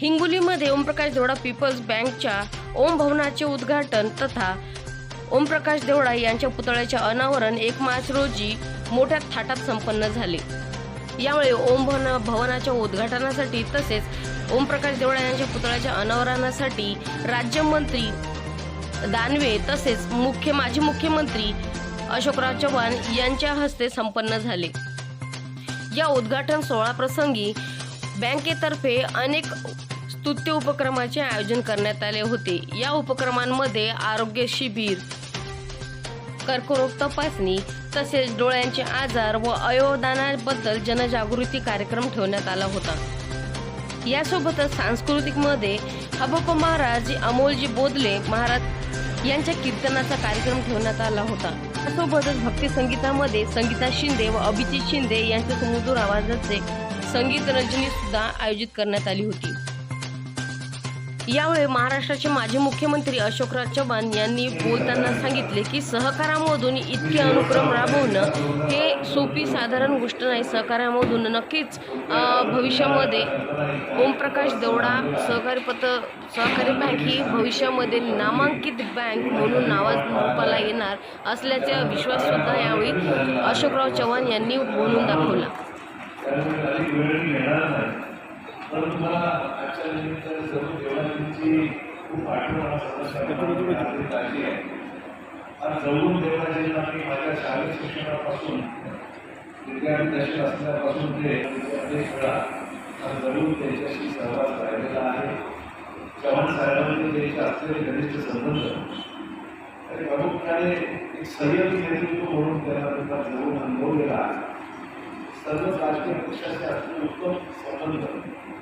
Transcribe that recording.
हिंगोलीमध्ये ओमप्रकाश देवडा पीपल्स बँकच्या ओम भवनाचे उद्घाटन तथा ओमप्रकाश देवडा यांच्या पुतळ्याचे अनावरण एक मार्च रोजी मोठ्या थाटात संपन्न झाले. यावेळी ओम भवन भवनाच्या उद्घाटनासाठी तसेच ओमप्रकाश देवडा यांच्या पुतळ्याच्या अनावरणासाठी राज्यमंत्री दानवे तसेच मुख्य माजी मुख्यमंत्री अशोकराव चव्हाण यांच्या हस्ते संपन्न झाले. या उद्घाटन सोहळा प्रसंगी बँकेतर्फे अनेक स्तुत्य उपक्रमाचे आयोजन करण्यात आले होते. या उपक्रमांमध्ये आरोग्य शिबिर कर्करोग तपासणी तसेच डोळ्यांचे आजार व अयोदानाबद्दल जनजागृती कार्यक्रम ठेवण्यात आला होता. यासोबतच सांस्कृतिकमध्ये हबप महाराज अमोलजी बोदले महाराज यांच्या कीर्तनाचा कार्यक्रम ठेवण्यात आला होता. यासोबतच भक्ती संगीतामध्ये संगीता शिंदे व अभिजित शिंदे यांच्या सुमधुर आवाजाचे संगीत रंजनी सुद्धा आयोजित करण्यात आली होती. यावेळी महाराष्ट्राचे माजी मुख्यमंत्री अशोकराव चव्हाण यांनी बोलताना सांगितले की सहकारामधून इतके अनुक्रम राबवणं हे सोपी साधारण गोष्ट नाही. सहकार्यामधून नक्कीच भविष्यामध्ये ओमप्रकाश देवडा सहकारी पत सहकारी बँक ही भविष्यामध्ये नामांकित बँक म्हणून नावा रूपाला येणार असल्याचा विश्वास सुद्धा यावेळी अशोकराव चव्हाण यांनी बोलून दाखवला. वेळ सर्व देवांची खूप आठवण आली आहे आज जवळून माझ्या शालेय शिक्षणापासून विद्यार्थी दशक असल्यापासून ते अनेक वेळा जवळून त्यांच्याशी सहवास राहिलेला आहे चव्हाण साहेबांनी त्यांचे असलेले घनिष्ठ संबंध आणि प्रामुख्याने एक संयम नेतृत्व म्हणून त्यांना त्यांचा जवळून अनुभवलेला आहे सर्व राजकीय पक्षाचे असलेले उत्तम संबंध.